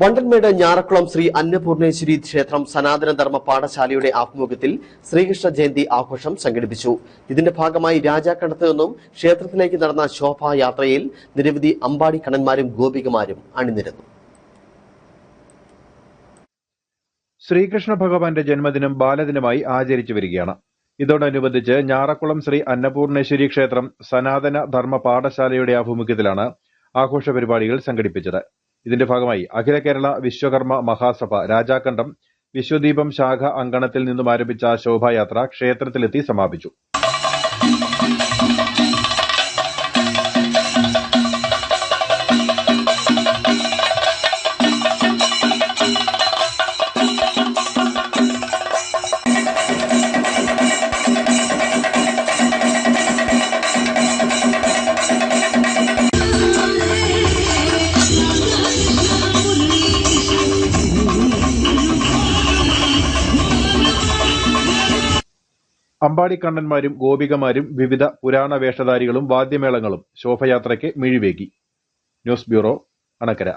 വണ്ടൻമേട് ഞാറക്കുളം ശ്രീ അന്നപൂർണേശ്വരി ക്ഷേത്രം സനാതന ധർമ്മ പാഠശാലയുടെ ആഭിമുഖ്യത്തിൽ ശ്രീകൃഷ്ണ ജയന്തി ആഘോഷം സംഘടിപ്പിച്ചു. ഇതിന്റെ ഭാഗമായി രാജാക്കണ്ടത്ത് നിന്നും ക്ഷേത്രത്തിലേക്ക് നടന്ന ശോഭായാത്രയിൽ നിരവധി അമ്പാടി കണ്ണന്മാരും ഗോപികമാരും അണിനിരന്നു. ശ്രീകൃഷ്ണ ഭഗവാന്റെ ജന്മദിനം ബാലദിനമായി ആചരിച്ചു വരികയാണ്. ഇതോടനുബന്ധിച്ച് ഞാറക്കുളം ശ്രീ അന്നപൂർണേശ്വരി ക്ഷേത്രം സനാതന ധർമ്മ പാഠശാലയുടെ ആഭിമുഖ്യത്തിലാണ് ആഘോഷ പരിപാടികൾ സംഘടിപ്പിച്ചത്. ഇതിന്റെ ഭാഗമായി അഖില കേരള വിശ്വകർമ്മ മഹാസഭ രാജാക്കണ്ടം വിശ്വദീപം ശാഖ അങ്കണത്തിൽ നിന്നും ആരംഭിച്ച ശോഭായാത്ര ക്ഷേത്രത്തിലെത്തി സമാപിച്ചു അമ്പാടിക്കണ്ണന്മാരും ഗോപികമാരും വിവിധ പുരാണ വേഷധാരികളും വാദ്യമേളങ്ങളും ശോഭയാത്രയ്ക്ക് മിഴിവേകി. News bureau Anakkara.